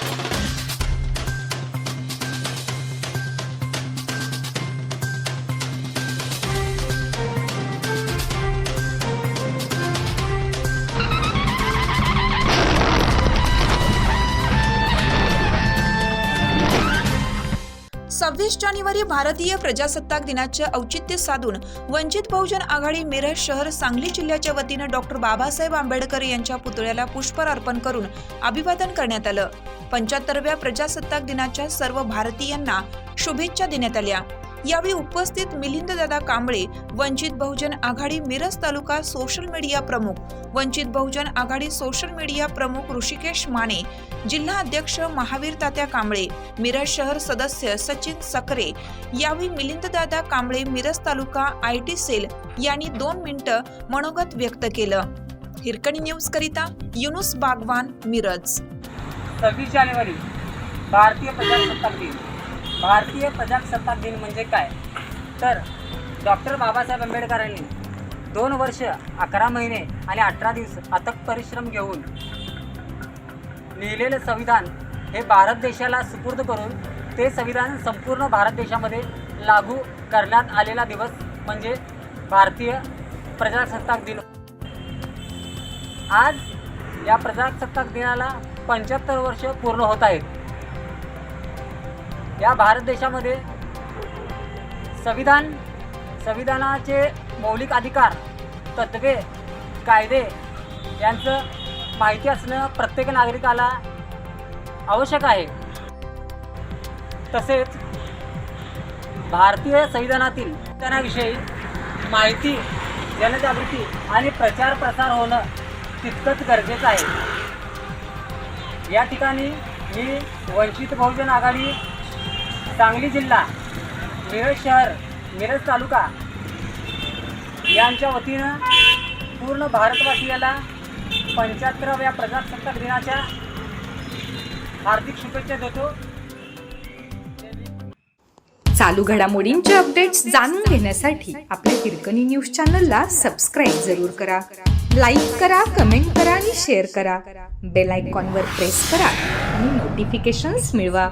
Thank you. सव्वीस जानेवारी भारतीय प्रजासत्ताक दिनाचे औचित्य साधून वंचित बहुजन आघाडी मिरज शहर सांगली जिल्ह्याच्या वतीनं डॉक्टर बाबासाहेब आंबेडकर यांच्या पुतळ्याला पुष्पहार अर्पण करून अभिवादन करण्यात आलं. पंच्याहत्तरव्या प्रजासत्ताक दिनाच्या सर्व भारतीयांना शुभेच्छा देण्यात आल्या. यावेळी उपस्थित मिलिंददादा कांबळे वंचित बहुजन आघाडी मिरज तालुका सोशल मीडिया प्रमुख वंचित बहुजन आघाडी सोशल मीडिया प्रमुख ऋषिकेश माने जिल्हा अध्यक्ष महावीर तात्या कांबळे मिरज शहर सदस्य सचिन सकरे यावेळी मिलिंददादा Kamble Miraj taluka I T cell यांनी दोन मिनिटं मनोगत व्यक्त केलं. हिरकणी न्यूज करिता युनुस बागवान मिरज. सव्वीस जानेवारी भारतीय प्रजासत्ताक दिन. भारतीय प्रजासत्ताक दिन म्हणजे काय? तर डॉक्टर बाबासाहेब आंबेडकरांनी दोन वर्ष अकरा महिने आणि अठरा दिवस अथक परिश्रम घेऊन लिहिलेलं संविधान हे भारत देशाला सुपूर्द करून ते संविधान संपूर्ण भारत देशामध्ये लागू करण्यात आलेला दिवस म्हणजे भारतीय प्रजासत्ताक दिन. आज या प्रजासत्ताक दिनाला पंच्याहत्तर वर्ष पूर्ण होत आहेत. या भारत देशामध्ये संविधान संविधानाचे मौलिक अधिकार तत्त्वे कायदे यांचं माहिती असणं प्रत्येक नागरिकाला आवश्यक आहे. तसेच भारतीय संविधानातील संविधानाविषयी माहिती जनजागृती आणि प्रचार प्रसार होणं तितकंच गरजेचं आहे. या ठिकाणी मी वंचित बहुजन आघाडी सांगली जिल्हा मिरज शहर मिरज तालुका. यांच्या वतीनं पूर्ण भारतवासियाला पंच्याहत्तराव्या प्रजासत्ताक दिनाच्या हार्दिक शुभेच्छा देतो. चालू घडामोडींचे अपडेट्स जाणून घेण्यासाठी आपल्या हिरकणी न्यूज चॅनलला सबस्क्राईब जरूर करा. लाईक करा कमेंट करा आणि शेअर करा. बेल आयकॉनवर प्रेस करा आणि नोटिफिकेशन्स मिळवा.